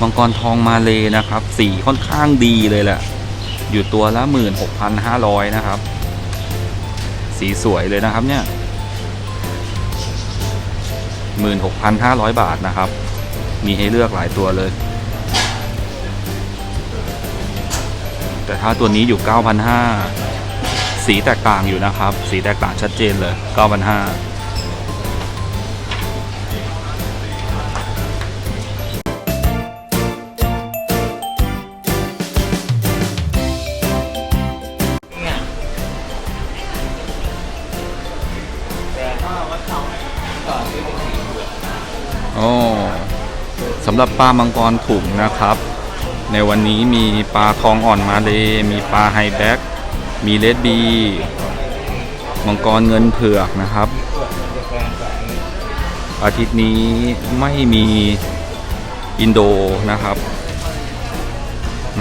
มังกรทองมาเลยนะครับ สีค่อนข้างดีเลยแหละ อยู่ตัวละ 16,500 นะครับ สีสวยเลยนะครับเนี่ย 16,500 บาทนะครับ มีให้เลือกหลายตัวเลย แต่ถ้าตัวนี้อยู่ 9,500 สีแตกต่างอยู่นะครับ สีแตกต่างชัดเจนเลย 9,500 โอ้สำหรับปลามังกรถุงนะครับ ในวันนี้มีปลาทองอ่อนมาเลมีปลาไฮแบ็กมีเลดบีมังกรเงินเผือกนะครับ อาทิตย์นี้ไม่มีอินโดนะครับ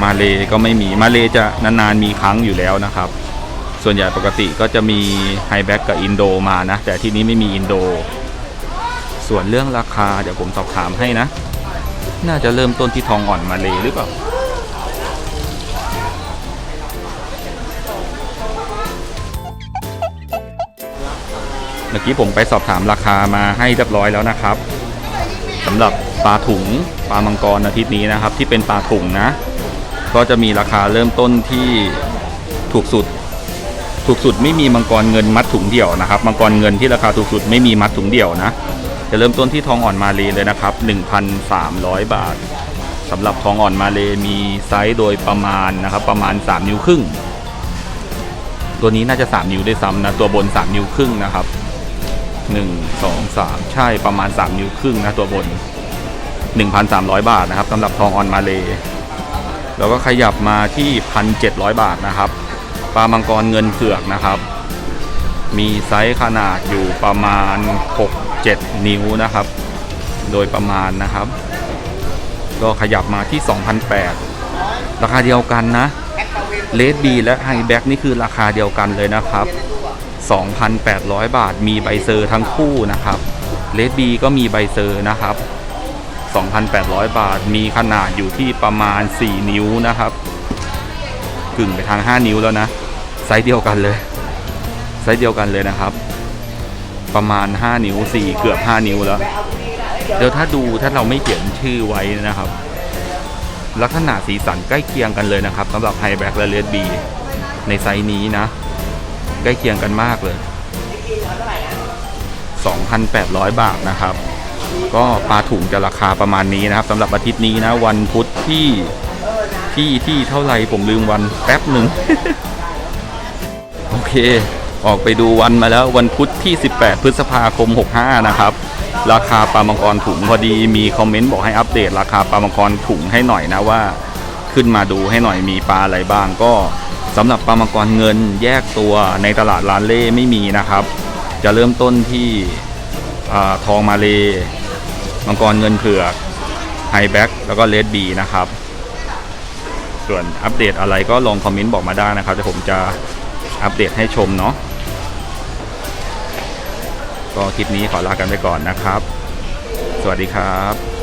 มาเลก็ไม่มีมาเลจะนานๆมีครั้งอยู่แล้วนะครับ ส่วนใหญ่ปกติก็จะมีไฮแบ็กกับอินโดมานะ แต่ที่นี้ไม่มีอินโด ส่วนเรื่องราคาเดี๋ยวผมสอบถามให้นะ น่าจะเริ่มต้นที่ทองอ่อนมาเลยหรือเปล่าเมื่อกี้ผมไปสอบถามราคามาให้เรียบร้อยแล้วนะครับสำหรับปลาถุงปลามังกรอาทิตย์นี้นะครับ ที่เป็นปลาถุงนะ ก็จะมีราคาเริ่มต้นที่ถูกสุด ถูกสุดไม่มีมังกรเงินมัดถุงเดี่ยวนะครับ มังกรเงินที่ราคาถูกสุดไม่มีมัดถุงเดี่ยวนะ จะเริ่มต้นที่ทองอ่อนมาเลเลยนะครับ 1,300 บาทสำหรับทองอ่อนมาเลมีไซส์โดยประมาณนะครับ ประมาณ 3 นิ้วครึ่ง ตัวนี้น่าจะ 3 นิ้วได้วยซ้ำนะ ตัวบน 3 นิ้วครึ่งนะครับ 1 2 3 ใช่ประมาณ 3 นิ้วครึ่งนะ ตัวบน 1,300 บาทนะครับสำหรับทองอ่อนมาเลแล้วก็ขยับมาที่ 1,700 บาทนะครับปลามังกรเงินเผือกนะครับ มีไซส์ขนาดอยู่ประมาณ 6-7 นิ้วนะครับ โดยประมาณนะครับ ก็ขยับมาที่ 2,008 ราคาเดียวกันนะเลดบีและไฮแบ็กนี่คือราคาเดียวกันเลยนะครับ 2,800 บาทมีใบเซอร์ทั้งคู่นะครับเลดบีก็มีใบเซอร์นะครับ 2,800 บาทมีขนาดอยู่ที่ประมาณ 4 นิ้วนะครับ กึ่งไปทาง 5 นิ้วแล้วนะ ไซส์เดียวกันเลย ซส์เดียวกันเลยนะครับ ประมาณ 5 นิ้ว 4 เกือบ 5 นิ้วแล้ว เดี๋ยวถ้าดูถ้าเราไม่เขียนชื่อไว้นะครับ ลักษณะสีสันใกล้เคียงกันเลยนะครับสำหรับไฮแบ็กและเลดบีในไซส์นี้นะ ใกล้เคียงกันมากเลย 2,800 บาทนะครับ ก็ปลาถุงจะราคาประมาณนี้นะครับสำหรับอาทิตย์นี้นะ วันพุธที่ที่ที่เท่าไหร่ผมลืมวันแป๊บหนึ่ง โอเค ออกไปดูวันมาแล้ววันพุธที่ 18 พฤษภาคม 65 นะครับ ราคาปลามังกรถุงพอดีมีคอมเมนต์บอกให้อัปเดตราคาปลามังกรถุงให้หน่อยนะว่า ขึ้นมาดูให้หน่อยมีปลาอะไรบ้างก็สำหรับปลามังกรเงินแยกตัวในตลาดลานเล่ไม่มีนะครับ จะเริ่มต้นที่ทองมาเลมังกรเงินเผือกไฮแบ็กแล้วก็เลดบีนะครับ ส่วนอัปเดตอะไรก็ลองคอมเมนต์บอกมาได้นะครับเดี๋ยวผมจะ อัปเดตให้ชมเนาะก็คลิปนี้ขอลากันไปก่อนนะครับ สวัสดีครับ